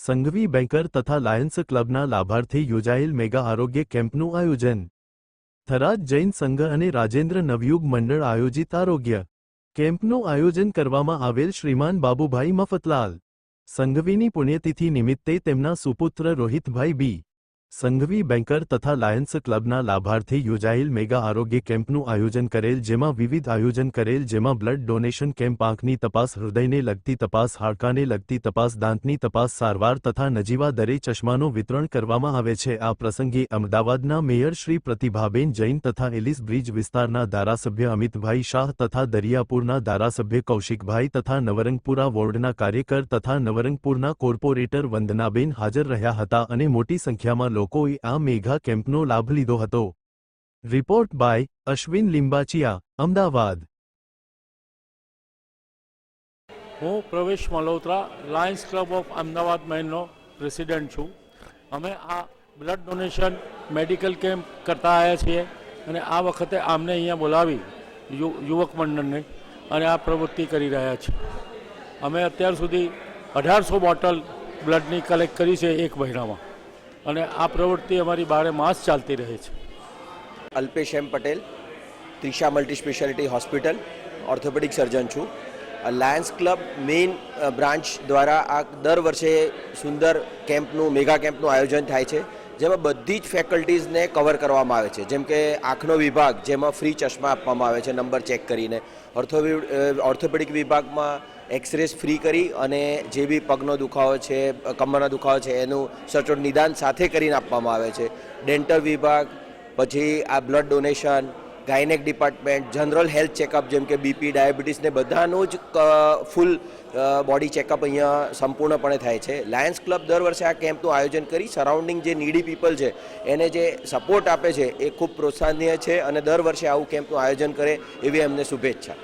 Sanghvi banker તથા Lions ક્લબના લાભાર્થી યોજાયેલ મેગા આરોગ્ય કેમ્પનું આયોજન. થરાદ જૈન સંઘ અને રાજેન્દ્ર નવયુગ મંડળ આયોજિત આરોગ્ય કેમ્પનું આયોજન કરવામાં આવેલ શ્રીમાન બાબુભાઈ મફતલાલ. સંઘવીની પુણ્યતિથિ નિમિત્તે તેમના સુપુત્ર રોહિતભાઈ બી. સંઘવી બેન્કર તથા લાયન્સ ક્લબના લાભાર્થી યોજાયેલ મેગા આરોગ્ય કેમ્પનું આયોજન કરેલ જેમાં વિવિધ આયોજન કરેલ જેમાં બ્લડ ડોનેશન કેમ્પ, આંખની તપાસ, હૃદયને લગતી તપાસ, હાડકાને લગતી તપાસ, દાંતની તપાસ, સારવાર તથા નજીવા દરે ચશ્માનું વિતરણ કરવામાં આવે છે. આ પ્રસંગે અમદાવાદના મેયર શ્રી પ્રતિભાબેન જૈન તથા એલિસ બ્રિજ વિસ્તારના ધારાસભ્ય અમિતભાઈ શાહ તથા દરિયાપુરના ધારાસભ્ય કૌશિકભાઈ તથા નવરંગપુરા વોર્ડના કાર્યકર તથા નવરંગપુરના કોર્પોરેટર વંદનાબેન હાજર રહ્યા હતા અને મોટી સંખ્યામાં લોકોએ આ મેઘા કેમ્પનો લાભ લીધો હતો. Report by Ashwin Limbachiya, Ahmedabad. હું Pravesh Malhotra Lions Club of Ahmedabad મેનનો president છું. અમે આ બ્લડ ડોનેશન મેડિકલ કેમ્પ કરતા આવ્યા છીએ અને આ વખતે આમને અહીંયા બોલાવી યુવક મંડળને અને આ પ્રવૃત્તિ કરી રહ્યા છીએ. અમે અત્યાર સુધી અઢારસો બોટલ બ્લડની કલેક્ટ કરી છે એક મહિનામાં. અને આ પ્રવૃત્તિ અમારી બારે માસ ચાલતી રહે છે. Alpesh M Patel, Trisha multi speciality hospital, orthopaedic surgeon છું. લાયન્સ ક્લબ મેઇન બ્રાન્ચ દ્વારા આ દર વર્ષે સુંદર કેમ્પનું, મેગા કેમ્પનું આયોજન થાય છે. જેમાં બધી જ ફેકલ્ટીઝને કવર કરવામાં આવે છે. જેમ કે આંખનો વિભાગ, જેમાં ફ્રી ચશ્મા આપવામાં આવે છે નંબર ચેક કરીને. ઓર્થો ઓર્થોપેડિક વિભાગમાં એક્સરેસ ફ્રી કરી અને જે બી પગનો દુખાવો છે, કમરનો દુખાવો છે, એનું સચોટ નિદાન સાથે કરીને આપવામાં આવે છે. ડેન્ટલ વિભાગ, પછી આ blood donation gynaec department, general health checkup જેમ કે બીપી, ડાયાબિટીસ ને બધાનું જ ફૂલ બોડી ચેકઅપ અહીંયા સંપૂર્ણપણે થાય છે. લાયન્સ ક્લબ દર વર્ષે આ કેમ્પનું આયોજન કરી સરાઉન્ડિંગ જે નીડી પીપલ છે, એને જે સપોર્ટ આપે છે એ ખૂબ પ્રોત્સાહનીય છે અને દર વર્ષે આવું કેમ્પનું આયોજન કરે એવી એમને શુભેચ્છા.